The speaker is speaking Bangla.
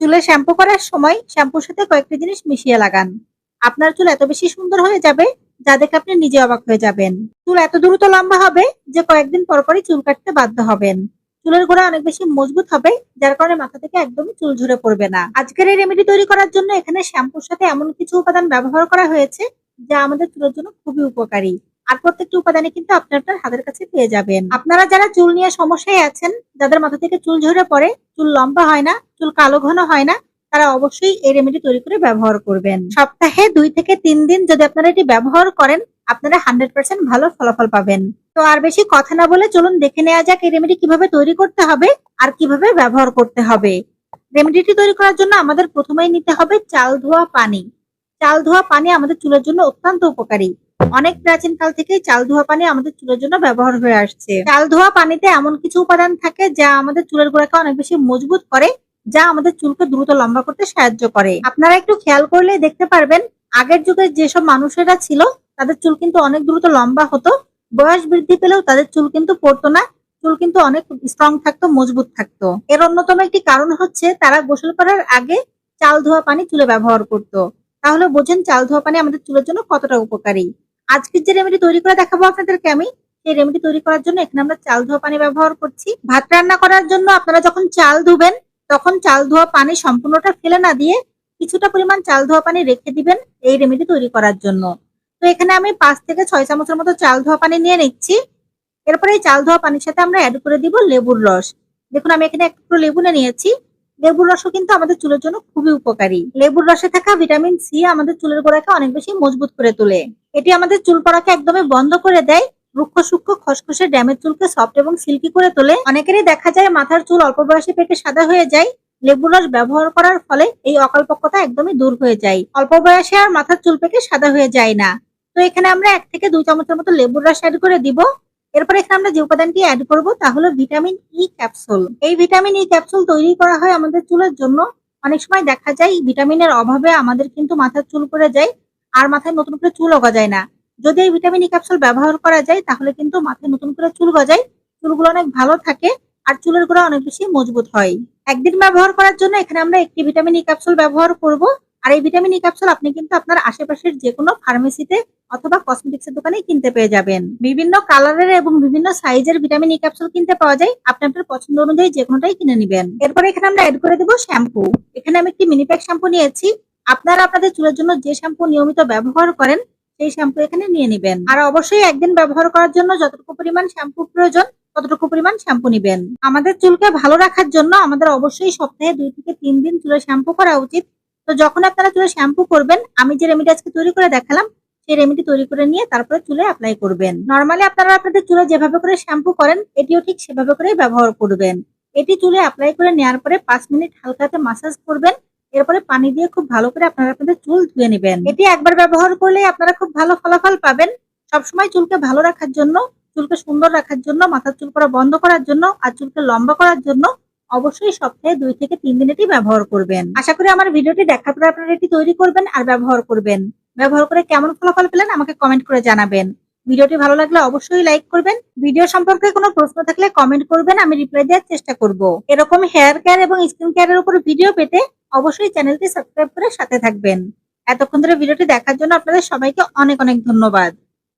চুলে শ্যাম্পু করার সময় শ্যাম্পুর সাথে কয়েকটি জিনিস মিশিয়ে লাগান। আপনার চুল এত বেশি সুন্দর হয়ে যাবে যা দেখে আপনি নিজে অবাক হয়ে যাবেন। চুল এত দ্রুত লম্বা হবে যে কয়েকদিন পর পরই চুল কাটতে বাধ্য হবেন। চুলের গোড়া অনেক বেশি মজবুত হবে, যার কারণে মাথা থেকে একদমই চুল ঝরে পড়বে না। আজকের এই রেমেডি তৈরি করার জন্য এখানে শ্যাম্পুর সাথে এমন কিছু উপাদান ব্যবহার করা হয়েছে, যা আমাদের চুলের জন্য খুবই উপকারী। আর প্রত্যেকটা উপাদানে কিন্তু আপনি আপনার হাতের কাছে পেয়ে যাবেন। আপনারা যারা চুল নিয়ে সমস্যায় আছেন, যাদের মাথা থেকে চুল ঝরে পড়ে, চুল লম্বা হয় না, চুল কালো ঘন হয় না, তারা অবশ্যই এই রেমেডি তৈরি করে ব্যবহার করবেন। সপ্তাহে দুই থেকে তিন দিন যদি আপনারা এটি ব্যবহার করেন, আপনারা হান্ড্রেড পার্সেন্ট ভালো ফলাফল পাবেন। তো আর বেশি কথা না বলে চলুন দেখে নেওয়া যাক এই রেমেডি কীভাবে তৈরি করতে হবে আর কীভাবে ব্যবহার করতে হবে। রেমেডিটি তৈরি করার জন্য আমাদের প্রথমেই নিতে হবে চাল ধোয়া পানি। চাল ধোয়া পানি আমাদের চুলের জন্য অত্যন্ত উপকারী। অনেক প্রাচীন কাল থেকেই চাল ধোয়া পানি আমাদের চুলের জন্য ব্যবহার হয়ে আসছে। চাল ধোয়া পানিতে এমন কিছু উপাদান থাকে যা আমাদের চুলের গোড়াকে অনেক বেশি মজবুত করে, যা আমাদের চুলকে দ্রুত লম্বা করতে সাহায্য করে। আপনারা একটু খেয়াল করলে দেখতে পারবেন, আগের যুগে যেসব মানুষেরা ছিল, তাদের চুল কিন্তু অনেক দ্রুত লম্বা হতো। বয়স বৃদ্ধি পেলেও তাদের চুল কিন্তু পড়তো না, চুল কিন্তু অনেক স্ট্রং থাকতো, মজবুত থাকতো। এর অন্যতম একটি কারণ হচ্ছে তারা গোসল করার আগে চাল ধোয়া পানি চুলে ব্যবহার করত। তাহলে বোঝেন চাল ধোয়া পানি আমাদের চুলের জন্য কতটা উপকারী। আজকের যে রেমেডি তৈরি করে দেখাবো আপনাদেরকে আমি, সেই রেমেডি তৈরি করার জন্য এখানে আমরা চাল ধোয়া পানি ব্যবহার করছি। ভাত রান্না করার জন্য আপনারা যখন চাল ধুবেন, তখন চাল ধোয়া পানি সম্পূর্ণটা ফেলে না দিয়ে কিছুটা পরিমাণ চাল ধোয়া পানি রেখে দিবেন এই রেমেডি তৈরি করার জন্য। তো এখানে আমি পাঁচ থেকে ছয় চামচের মতো চাল ধোয়া পানি নিয়ে নিচ্ছি। এরপরে এই চাল ধোয়া পানির সাথে আমরা অ্যাড করে দিব লেবুর রস। দেখুন, আমি এখানে একটু লেবু নিয়ে নিয়েছি। লেবুর রসও কিন্তু আমাদের চুলের জন্য খুবই উপকারী। লেবুর রসে থাকা ভিটামিন সি আমাদের চুলের গোড়াকে অনেক বেশি মজবুত করে তোলে। এটি আমাদের চুল পড়াকে একদমই বন্ধ করে দেয়। রুক্ষ সূক্ষ্ম খসখসে ড্যামেজ চুলকে সফট এবং সিল্কি করে তোলে। অনেকেরই দেখা যায় মাথার চুল অল্প বয়সে পেকে সাদা হয়ে যায়। লেবুর রস ব্যবহার করার ফলে এই অকল্পকতা একদমই দূর হয়ে যায়। অল্প বয়সে আর মাথার চুল পেকে সাদা হয়ে যায় না। তো এখানে আমরা এক থেকে দুই চামচের মতো লেবুর রস অ্যাড করে দিব। এরপর এখানে আমরা যে উপাদানটি অ্যাড করব তা হলো ভিটামিন ই ক্যাপসুল এই ভিটামিন ই ক্যাপসুল তৈরি করা হয় আমাদের চুলের জন্য। অনেক সময় দেখা যায় ভিটামিনের অভাবে আমাদের কিন্তু মাথার চুল পড়ে যায়। আর মাথায় নতুন করে চুলও গজায় না। যদি এই ভিটামিন ই ক্যাপসুল ব্যবহার করা যায়, তাহলে কিন্তু মাথায় নতুন করে চুল গজায়। চুলগুলো অনেক ভালো থাকে আর চুলের গোড়া অনেক বেশি মজবুত হয়। একদিন ব্যবহার করার জন্য এখানে আমরা একটি ভিটামিন ই ক্যাপসুল ব্যবহার করব। আর এই ভিটামিন ই ক্যাপসুল আপনি কিন্তু আপনার আশেপাশের যে কোনো ফার্মেসিতে অথবা কসমেটিক্সের দোকানে কিনতে পেয়ে যাবেন। বিভিন্ন কালারের এবং বিভিন্ন সাইজের ভিটামিন ই ক্যাপসুল কিনতে পাওয়া যায়। আপনি আপনার পছন্দ অনুযায়ী যে কোনোটাই কিনে নেবেন। এরপর এখানে আমরা অ্যাড করে দেবো শ্যাম্পু এখানে আমি একটি মিনি প্যাক শ্যাম্পু নিয়েছি। আপনারা আপনাদের চুলের জন্য যে শ্যাম্পু নিয়মিত ব্যবহার করেন, সেই শ্যাম্পু এখানে নিয়ে নেবেন। আর অবশ্যই একদিন ব্যবহার করার জন্য যতটুকু পরিমাণ শ্যাম্পু প্রয়োজন, ততটুকু পরিমাণ শ্যাম্পু নিবেন। আমাদের চুলকে ভালো রাখার জন্য আমাদের অবশ্যই সপ্তাহে দুই থেকে তিন দিন চুলে শ্যাম্পু করা উচিত। তো যখন আপনারা চুলে শ্যাম্পু করবেন, আমি যে রেমেডি আজকে তৈরি করে দেখালাম, সেই রেমেডি তৈরি করে নিয়ে তারপরে চুলে অ্যাপ্লাই করবেন। নর্মালি আপনারা আপনাদের চুলে যেভাবে করে শ্যাম্পু করেন, এটিও ঠিক সেভাবে করে ব্যবহার করবেন। এটি চুলে অ্যাপ্লাই করে নেওয়ার পরে পাঁচ মিনিট হালকাতে মাসাজ করবেন। এরপরে পানি দিয়ে খুব ভালো করে আপনারা আপনাদের চুল ধুয়ে নেবেন। এটি একবার ব্যবহার করলে আপনারা খুব ভালো ফলাফল পাবেন। সবসময় চুলকে ভালো রাখার জন্য চুলকে সুন্দর রাখার জন্য মাথার চুল করা বন্ধ করার জন্য আর চুলকে লম্বা করার জন্য অবশ্যই সপ্তাহে দুই থেকে তিন দিন এটি ব্যবহার করবেন। আশা করি আমার ভিডিওটি দেখার পরে আপনারা এটি তৈরি করবেন আর ব্যবহার করবেন। ব্যবহার করে কেমন ফলাফল পেলেন আমাকে কমেন্ট করে জানাবেন। ভিডিওটি ভালো লাগলে অবশ্যই লাইক করবেন। ভিডিও সম্পর্কে কোনো প্রশ্ন থাকলে কমেন্ট করবেন আমি রিপ্লাই দেওয়ার চেষ্টা করব। এরকম হেয়ার কেয়ার এবং স্কিন কেয়ারের উপর ভিডিও পেতে অবশ্যই চ্যানেলটি সাবস্ক্রাইব করে সাথে থাকবেন। এতক্ষণ ধরে ভিডিওটি দেখার জন্য আপনাদের সবাইকে অনেক অনেক ধন্যবাদ।